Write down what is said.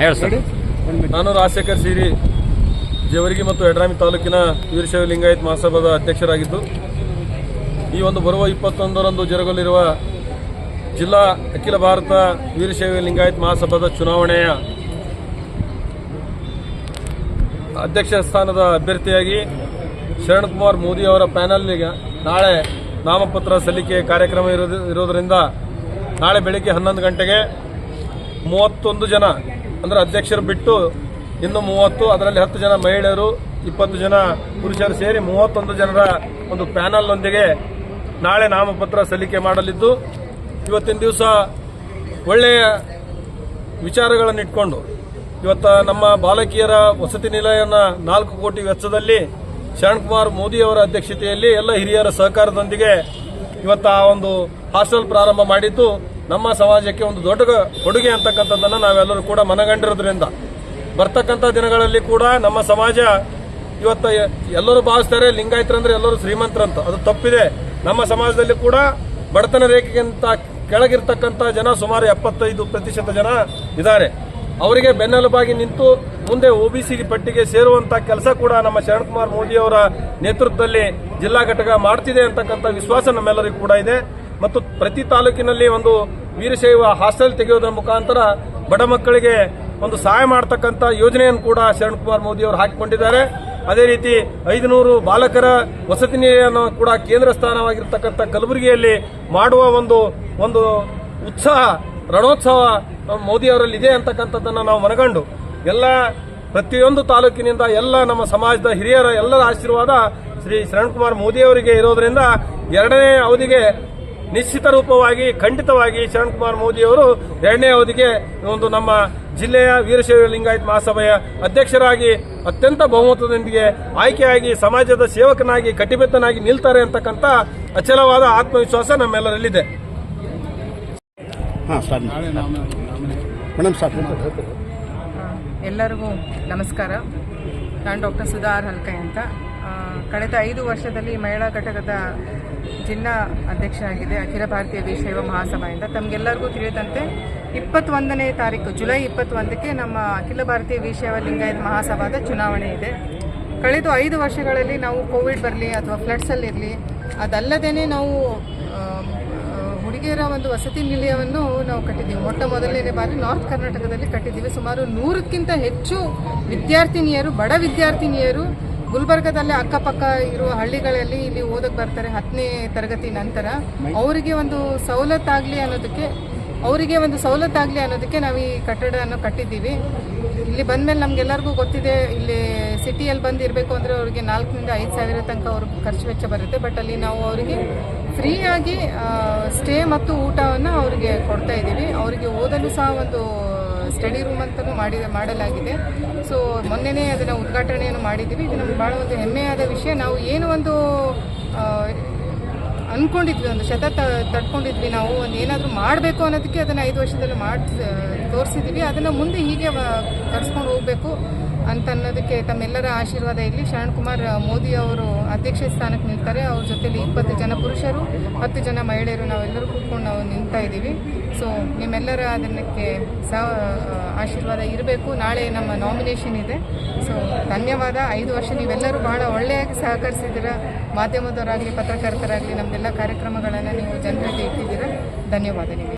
ಹೇಳಿ ಸರ್. ನಾನು ರಾಜಶೇಖರ್ ಸಿರಿ, ಜೇವರ್ಗಿ ಮತ್ತು ಯಡ್ರಾಮಿ ತಾಲೂಕಿನ ವೀರಶೈವ ಲಿಂಗಾಯತ್ ಮಹಾಸಭಾದ ಅಧ್ಯಕ್ಷರಾಗಿದ್ದು, ಈ ಒಂದು ಬರುವ ಇಪ್ಪತ್ತೊಂದರಂದು ಜರುಗಲಿರುವ ಜಿಲ್ಲಾ ಅಖಿಲ ಭಾರತ ವೀರಶೈವ ಲಿಂಗಾಯತ್ ಮಹಾಸಭಾದ ಚುನಾವಣೆಯ ಅಧ್ಯಕ್ಷ ಸ್ಥಾನದ ಅಭ್ಯರ್ಥಿಯಾಗಿ ಶರಣಕುಮಾರ್ ಮೋದಿ ಅವರ ಪ್ಯಾನಲ್ಗೆ ನಾಳೆ ನಾಮಪತ್ರ ಸಲ್ಲಿಕೆ ಕಾರ್ಯಕ್ರಮ ಇರೋದು, ಇರೋದರಿಂದ ನಾಳೆ ಬೆಳಿಗ್ಗೆ ಹನ್ನೊಂದು ಗಂಟೆಗೆ ಮೂವತ್ತೊಂದು ಜನ ಅಂದರೆ ಅಧ್ಯಕ್ಷರು ಬಿಟ್ಟು ಇನ್ನು ಮೂವತ್ತು, ಅದರಲ್ಲಿ ಹತ್ತು ಜನ ಮಹಿಳೆಯರು, ಇಪ್ಪತ್ತು ಜನ ಪುರುಷರು ಸೇರಿ ಮೂವತ್ತೊಂದು ಜನರ ಒಂದು ಪ್ಯಾನಲ್ನೊಂದಿಗೆ ನಾಳೆ ನಾಮಪತ್ರ ಸಲ್ಲಿಕೆ ಮಾಡಲಿದ್ದು, ಇವತ್ತಿನ ದಿವಸ ಒಳ್ಳೆಯ ವಿಚಾರಗಳನ್ನು ಇಟ್ಕೊಂಡು, ಇವತ್ತ ನಮ್ಮ ಬಾಲಕಿಯರ ವಸತಿ ನಿಲಯನ ನಾಲ್ಕು ಕೋಟಿ ವೆಚ್ಚದಲ್ಲಿ ಶರಣ್ಕುಮಾರ್ ಮೋದಿ ಅವರ ಅಧ್ಯಕ್ಷತೆಯಲ್ಲಿ ಎಲ್ಲ ಹಿರಿಯರ ಸಹಕಾರದೊಂದಿಗೆ ಇವತ್ತ ಆ ಒಂದು ಹಾಸ್ಟೆಲ್ ಪ್ರಾರಂಭ ಮಾಡಿದ್ದು ನಮ್ಮ ಸಮಾಜಕ್ಕೆ ಒಂದು ದೊಡ್ಡ ಕೊಡುಗೆ ಅಂತಕ್ಕಂಥದ್ದನ್ನು ನಾವೆಲ್ಲರೂ ಕೂಡ ಮನಗಂಡಿರೋದ್ರಿಂದ. ಬರ್ತಕ್ಕಂಥ ದಿನಗಳಲ್ಲಿ ಕೂಡ ನಮ್ಮ ಸಮಾಜ ಇವತ್ತ ಎಲ್ಲರೂ ಭಾವಿಸ್ತಾರೆ ಲಿಂಗಾಯತರಂದ್ರೆ ಎಲ್ಲರೂ ಶ್ರೀಮಂತರಂತ ಅದು ತಪ್ಪಿದೆ. ನಮ್ಮ ಸಮಾಜದಲ್ಲಿ ಕೂಡ ಬಡತನ ರೇಖೆಗಿಂತ ಕೆಳಗಿರ್ತಕ್ಕಂಥ ಜನ ಸುಮಾರು ಎಪ್ಪತ್ತೈದು ಪ್ರತಿಶತ ಜನ ಇದ್ದಾರೆ. ಅವರಿಗೆ ಬೆನ್ನೆಲುಬಾಗಿ ನಿಂತು ಮುಂದೆ ಒಬಿಸಿ ಪಟ್ಟಿಗೆ ಸೇರುವಂತ ಕೆಲಸ ಕೂಡ ನಮ್ಮ ಶರಣ್ಕುಮಾರ್ ಮೋದಿ ಅವರ ನೇತೃತ್ವದಲ್ಲಿ ಜಿಲ್ಲಾ ಘಟಕ ಮಾಡ್ತಿದೆ ಅಂತಕ್ಕಂಥ ವಿಶ್ವಾಸ ನಮ್ಮೆಲ್ಲರಿಗೂ ಕೂಡ ಇದೆ. ಮತ್ತು ಪ್ರತಿ ತಾಲೂಕಿನಲ್ಲಿ ಒಂದು ವೀರಶೈವ ಹಾಸ್ಟೆಲ್ ತೆಗೆಯೋದ್ರ ಮುಖಾಂತರ ಬಡ ಮಕ್ಕಳಿಗೆ ಒಂದು ಸಹಾಯ ಮಾಡತಕ್ಕಂಥ ಯೋಜನೆಯನ್ನು ಕೂಡ ಶರಣ್ಕುಮಾರ್ ಮೋದಿ ಅವರು ಹಾಕಿಕೊಂಡಿದ್ದಾರೆ. ಅದೇ ರೀತಿ ಐದುನೂರು ಬಾಲಕರ ವಸತಿ ನಿಲಯವನ್ನು ಕೂಡ ಕೇಂದ್ರ ಸ್ಥಾನವಾಗಿರ್ತಕ್ಕಂಥ ಕಲಬುರಗಿಯಲ್ಲಿ ಮಾಡುವ ಒಂದು ಒಂದು ಉತ್ಸಾಹ, ರಣೋತ್ಸವ ಮೋದಿ ಅವರಲ್ಲಿ ಇದೆ ಅಂತಕ್ಕಂಥದ್ದನ್ನು ನಾವು ಮನಗಂಡು ಎಲ್ಲ ಪ್ರತಿಯೊಂದು ತಾಲೂಕಿನಿಂದ ಎಲ್ಲ ನಮ್ಮ ಸಮಾಜದ ಹಿರಿಯರ ಎಲ್ಲರ ಆಶೀರ್ವಾದ ಶ್ರೀ ಶರಣ್ಕುಮಾರ್ ಮೋದಿ ಅವರಿಗೆ ಇರೋದರಿಂದ ಎರಡನೇ ಅವಧಿಗೆ ನಿಶ್ಚಿತ ರೂಪವಾಗಿ ಖಂಡಿತವಾಗಿ ಶರಣ್ಕುಮಾರ್ ಮೋದಿ ಅವರು ಎರಡನೇ ಅವಧಿಗೆ ಒಂದು ನಮ್ಮ ಜಿಲ್ಲೆಯ ವೀರಶೈವ ಲಿಂಗಾಯತ್ ಮಹಾಸಭೆಯ ಅಧ್ಯಕ್ಷರಾಗಿ ಅತ್ಯಂತ ಬಹುಮತದೊಂದಿಗೆ ಆಯ್ಕೆಯಾಗಿ ಸಮಾಜದ ಸೇವಕನಾಗಿ ಕಟಿಬದ್ಧನಾಗಿ ನಿಲ್ತಾರೆ ಅಂತಕ್ಕಂಥ ಅಚಲವಾದ ಆತ್ಮವಿಶ್ವಾಸ ನಮ್ಮೆಲ್ಲರಲ್ಲಿದೆ. ಎಲ್ಲರಿಗೂ ನಮಸ್ಕಾರ. ನಾನು ಡಾಕ್ಟರ್ ಸುಧಾರ್ ಹಲ್ಕೈ ಅಂತ. ಕಳೆದ ಐದು ವರ್ಷದಲ್ಲಿ ಮಹಿಳಾ ಘಟಕದ ಜಿಲ್ಲಾ ಅಧ್ಯಕ್ಷರಾಗಿದೆ ಅಖಿಲ ಭಾರತೀಯ ವೀರಶೈವ ಮಹಾಸಭೆಯಿಂದ. ತಮಗೆಲ್ಲರಿಗೂ ತಿಳಿದಂತೆ ಇಪ್ಪತ್ತೊಂದನೇ ತಾರೀಕು, ಜುಲೈ ಇಪ್ಪತ್ತೊಂದಕ್ಕೆ ನಮ್ಮ ಅಖಿಲ ಭಾರತೀಯ ವೀರಶೈವ ಲಿಂಗಾಯತ ಮಹಾಸಭಾದ ಚುನಾವಣೆ ಇದೆ. ಕಳೆದ ಐದು ವರ್ಷಗಳಲ್ಲಿ ನಾವು ಕೋವಿಡ್ ಬರಲಿ ಅಥವಾ ಫ್ಲಡ್ಸಲ್ಲಿರಲಿ ಅದಲ್ಲದೇ ನಾವು ಹುಡುಗಿಯರ ಒಂದು ವಸತಿ ನಿಲಯವನ್ನು ನಾವು ಕಟ್ಟಿದ್ದೀವಿ. ಮೊಟ್ಟ ಮೊದಲನೇ ಬಾರಿ ನಾರ್ತ್ ಕರ್ನಾಟಕದಲ್ಲಿ ಕಟ್ಟಿದ್ದೀವಿ. ಸುಮಾರು ನೂರಕ್ಕಿಂತ ಹೆಚ್ಚು ವಿದ್ಯಾರ್ಥಿನಿಯರು, ಬಡ ವಿದ್ಯಾರ್ಥಿನಿಯರು ಗುಲ್ಬರ್ಗದಲ್ಲಿ ಅಕ್ಕಪಕ್ಕ ಇರುವ ಹಳ್ಳಿಗಳಲ್ಲಿ ಇಲ್ಲಿ ಓದಕ್ಕೆ ಬರ್ತಾರೆ ಹತ್ತನೇ ತರಗತಿ ನಂತರ. ಅವರಿಗೆ ಒಂದು ಸವಲತ್ತಾಗಲಿ ಅನ್ನೋದಕ್ಕೆ, ಅವರಿಗೆ ಒಂದು ಸವಲತ್ತಾಗಲಿ ಅನ್ನೋದಕ್ಕೆ ನಾವು ಈ ಕಟ್ಟಡವನ್ನು ಕಟ್ಟಿದ್ದೀವಿ. ಇಲ್ಲಿ ಬಂದಮೇಲೆ ನಮಗೆಲ್ಲರಿಗೂ ಗೊತ್ತಿದೆ, ಇಲ್ಲಿ ಸಿಟಿಯಲ್ಲಿ ಬಂದು ಇರಬೇಕು ಅಂದರೆ ಅವರಿಗೆ ನಾಲ್ಕರಿಂದ ಐದು ಸಾವಿರ ತನಕ ಅವ್ರಿಗೆ ಖರ್ಚು ವೆಚ್ಚ ಬರುತ್ತೆ. ಬಟ್ ಅಲ್ಲಿ ನಾವು ಅವರಿಗೆ ಫ್ರೀಯಾಗಿ ಸ್ಟೇ ಮತ್ತು ಊಟವನ್ನು ಅವರಿಗೆ ಕೊಡ್ತಾ ಇದ್ದೀವಿ. ಅವರಿಗೆ ಓದಲು ಸಹ ಒಂದು ಸ್ಟಡಿ ರೂಮ್ ಅಂತಲೂ ಮಾಡಿ ಮಾಡಲಾಗಿದೆ. ಸೊ ಮೊನ್ನೆನೇ ಅದನ್ನು ಉದ್ಘಾಟನೆಯನ್ನು ಮಾಡಿದ್ದೀವಿ. ಇದು ನಮ್ಗೆ ಭಾಳ ಒಂದು ಹೆಮ್ಮೆಯಾದ ವಿಷಯ. ನಾವು ಏನು ಒಂದು ಅಂದ್ಕೊಂಡಿದ್ವಿ ಒಂದು ಶತ ತಡ್ಕೊಂಡಿದ್ವಿ ನಾವು, ಒಂದು ಏನಾದರೂ ಮಾಡಬೇಕು ಅನ್ನೋದಕ್ಕೆ ಅದನ್ನು ಐದು ವರ್ಷದಲ್ಲಿ ಮಾಡಿ, ತೋರಿಸಿದ್ದೀವಿ. ಅದನ್ನು ಮುಂದೆ ಹೀಗೆ ಕರ್ಸ್ಕೊಂಡು ಹೋಗಬೇಕು. ಅಂತ ಅನ್ನೋದಕ್ಕೆ ತಮ್ಮೆಲ್ಲರ ಆಶೀರ್ವಾದ ಇರಲಿ. ಶರಣ್ ಮೋದಿ ಅವರು ಅಧ್ಯಕ್ಷ ಸ್ಥಾನಕ್ಕೆ ನಿಲ್ತಾರೆ. ಅವ್ರ ಜೊತೆಲಿ ಇಪ್ಪತ್ತು ಜನ ಪುರುಷರು, ಹತ್ತು ಜನ ಮಹಿಳೆಯರು ನಾವೆಲ್ಲರೂ ಕೂತ್ಕೊಂಡು ನಾವು ನಿಲ್ತಾ ಇದ್ದೀವಿ. ಸೊ ನಿಮ್ಮೆಲ್ಲರ ಅದನ್ನಕ್ಕೆ ಸಹ ಆಶೀರ್ವಾದ ಇರಬೇಕು. ನಾಳೆ ನಮ್ಮ ನಾಮಿನೇಷನ್ ಇದೆ. ಸೊ ಧನ್ಯವಾದ. ಐದು ವರ್ಷ ನೀವೆಲ್ಲರೂ ಬಹಳ ಒಳ್ಳೆಯಾಗಿ ಸಹಕರಿಸಿದ್ದೀರ. ಮಾಧ್ಯಮದವರಾಗಲಿ, ಪತ್ರಕರ್ತರಾಗಲಿ, ನಮ್ದೆಲ್ಲ ಕಾರ್ಯಕ್ರಮಗಳನ್ನು ನೀವು ಜನರಿಗೆ ಇಟ್ಟಿದ್ದೀರ. ಧನ್ಯವಾದ ನಿಮಗೆ.